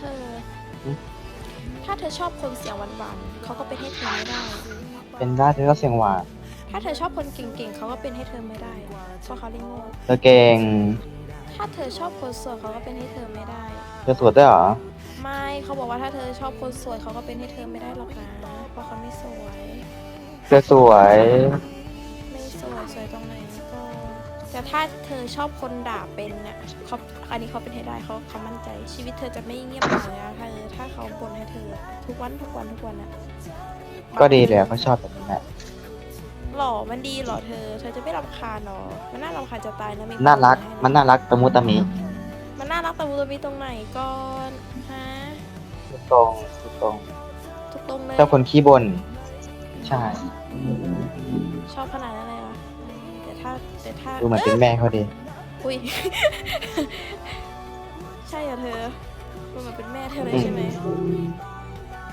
เธออืมถ้าเธอชอบคนเสียงหวานๆเขาก็เป็นให้เธอไม่ได้ เป็นได้เธอก็เสียงหวานถ้าเธอชอบคนเก่งๆเขาก็เป็นให้เธอไม่ได้ เพราะเขาเล่นโง่ เธอเก่งถ้าเธอชอบคนสวยเขาก็เป็นให้เธอไม่ได้ เธอสวยด้วยเหรอไม่เขาบอกว่าถ้าเธอชอบคนสวยเขาก็เป็นให้เธอไม่ได้หรอกนะเพราะเขาไม่สวย เธอสวย ไม่สวยสวยตรงไหนก็ แต่ถ้าเธอชอบคนด่าเป็นเนี่ยเขาอันนี้เขาเป็นให้ได้เขาเขามั่นใจชีวิตเธอจะไม่เงียบเหงาเลยนะถ้าเออถ้าเขาบ่นให้เธอ ทุกวันทุกวันทุกวันอะก็ดีเลยเขาชอบแบบนี้แหละหล่อมันดีเหรอเธอ เธอจะไม่รำคาญหรอ มันน่ารำคาญจะตายนะมีคน่ารักให้มันน่ารักตะมุตะมิ มันน่ารักแต่มูตัวมีตรงไหนก่อนฮะถูกตรงถูกตรงทุกตรงเลยเจ้าคนขี้บ่นใช่ ชอบขนาดนั้นเลยเหรอแต่ ถ้าแต่ถ้าดูเหมือนเป็นแม่เขาดีอุ้ย ใช่เหรอเธอมันเหมือนเป็นแม่เธอเลยใช่ไหม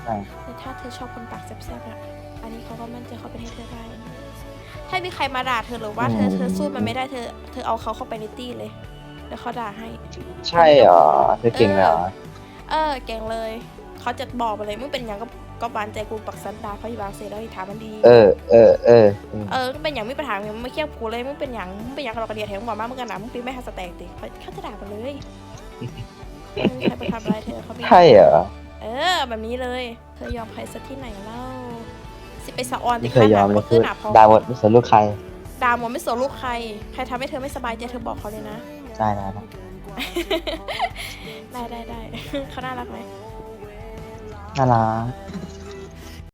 ใช่แต่ถ้าเธอชอบคนปากแซ่บๆอะอันนี้เขาก็มั่นใจเขาเป็นให้เธอได้ ถ้ามีใครมาด่าเธอหรือว่าเธอเธอสู้มันไม่ได้เธอเธอเอาเขาเข้าไปในตี้เลยแล้วเขาด่าให้ ใช่เหรอเธอเก่งเลยเหรอเออเก่งเลย เขาจะบอกมาเลยมึงเป็นอย่างก็ ก็บานใจกูปักสันดาเขาอยู่บางเซแล้วอีถามมันดี เออ เออ เออ เออเออมึงเป็นอย่างไม่ปัญหามึงไม่เคี่ยวกูเลยมึงเป็นอย่างมึงเป็นอย่างกับเรากระเดียดแถวมึงบอกมามึงกันหนามึงปีนไม่ฮัสแตกติเขาเขาจะด่ามาเลยไม่มีใครไปทำอะไรเธอเขาไม่ใช่เหรอ เออ แบบนี้เลย เธอยอมใครสักที่ไหนเล่าสิไปสะออนไม่เคยยอมเลยคืคืออหนาพอดาวดไม่สนลูกใครด่าหมดไม่สนลูกใคร ใครทำให้เธอไม่สบายใจเธอบอกเขาเลยนะได้ได้ได้ได้ได้ได้เขาน่ารักไหมน่ารัก